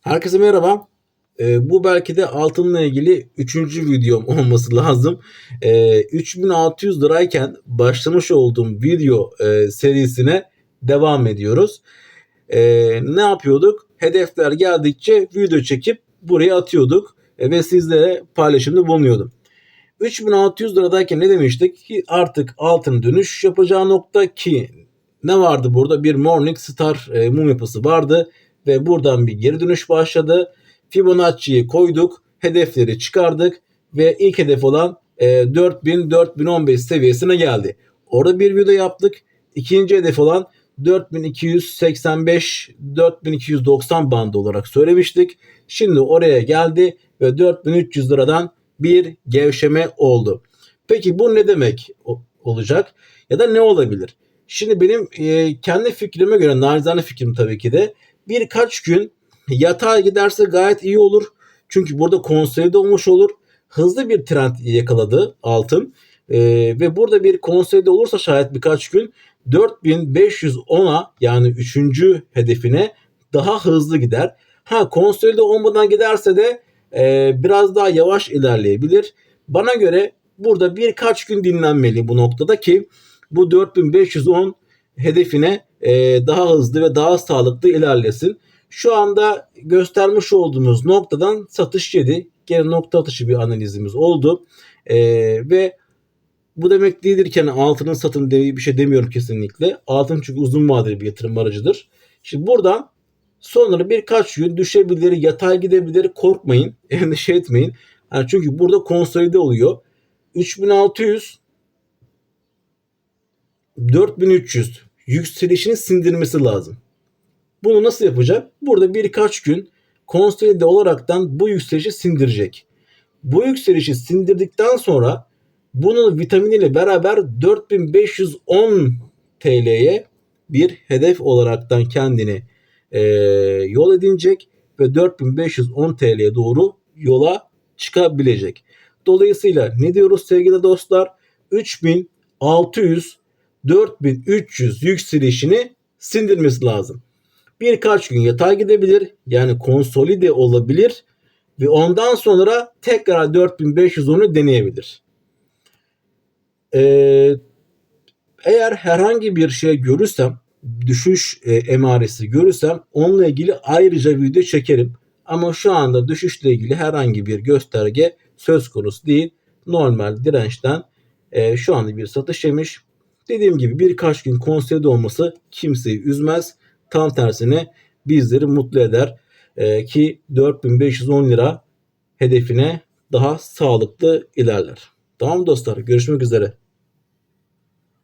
Herkese merhaba. Ee, bu belki de altınla ilgili üçüncü videom olması lazım. Ee, 3600 lirayken başlamış olduğum video e, serisine devam ediyoruz. Ee, ne yapıyorduk? Hedefler geldikçe video çekip buraya atıyorduk e, ve sizlere paylaşımda bulunuyordum. 3600 liradayken ne demiştik ki artık altın dönüş yapacağı nokta ki ne vardı burada? Bir Morning Star e, mum yapısı vardı ve buradan bir geri dönüş başladı. Fibonacci'yi koyduk, hedefleri çıkardık ve ilk hedef olan e, 4000-4015 seviyesine geldi. Orada bir video yaptık. İkinci hedef olan 4285-4290 bandı olarak söylemiştik. Şimdi oraya geldi ve 4300 liradan bir gevşeme oldu. Peki bu ne demek olacak ya da ne olabilir? Şimdi benim e, kendi fikrime göre, narizane fikrim tabii ki de birkaç gün yatay giderse gayet iyi olur. Çünkü burada konsolide olmuş olur. Hızlı bir trend yakaladı altın. E, ve burada bir konsolide olursa şayet birkaç gün 4510'a yani 3. hedefine daha hızlı gider. Ha konsolide olmadan giderse de e, biraz daha yavaş ilerleyebilir. Bana göre burada birkaç gün dinlenmeli bu noktada ki bu 4510 hedefine e, daha hızlı ve daha sağlıklı ilerlesin. Şu anda göstermiş olduğumuz noktadan satış yedi. Gene nokta atışı bir analizimiz oldu. E, ve bu demek değildir ki hani altının satın diye bir şey demiyorum kesinlikle. Altın çünkü uzun vadeli bir yatırım aracıdır. Şimdi buradan sonra birkaç gün düşebilir, yatay gidebilir. Korkmayın, endişe etmeyin. Yani çünkü burada konsolide oluyor. 3600 4300 yükselişini sindirmesi lazım. Bunu nasıl yapacak? Burada birkaç gün konsolide olaraktan bu yükselişi sindirecek. Bu yükselişi sindirdikten sonra bunun vitaminiyle beraber 4510 TL'ye bir hedef olaraktan kendini e, yol edinecek ve 4510 TL'ye doğru yola çıkabilecek. Dolayısıyla ne diyoruz sevgili dostlar? 3600 4300 yükselişini sindirmesi lazım. Birkaç gün yatay gidebilir. Yani konsolide olabilir ve ondan sonra tekrar 4510'u deneyebilir. Ee, eğer herhangi bir şey görürsem, düşüş e, emaresi görürsem onunla ilgili ayrıca video çekerim. Ama şu anda düşüşle ilgili herhangi bir gösterge söz konusu değil. Normal dirençten e, şu anda bir satış yemiş. Dediğim gibi birkaç gün konsolide olması kimseyi üzmez. Tam tersine bizleri mutlu eder. E, ki 4510 lira hedefine daha sağlıklı ilerler. Tamam dostlar görüşmek üzere.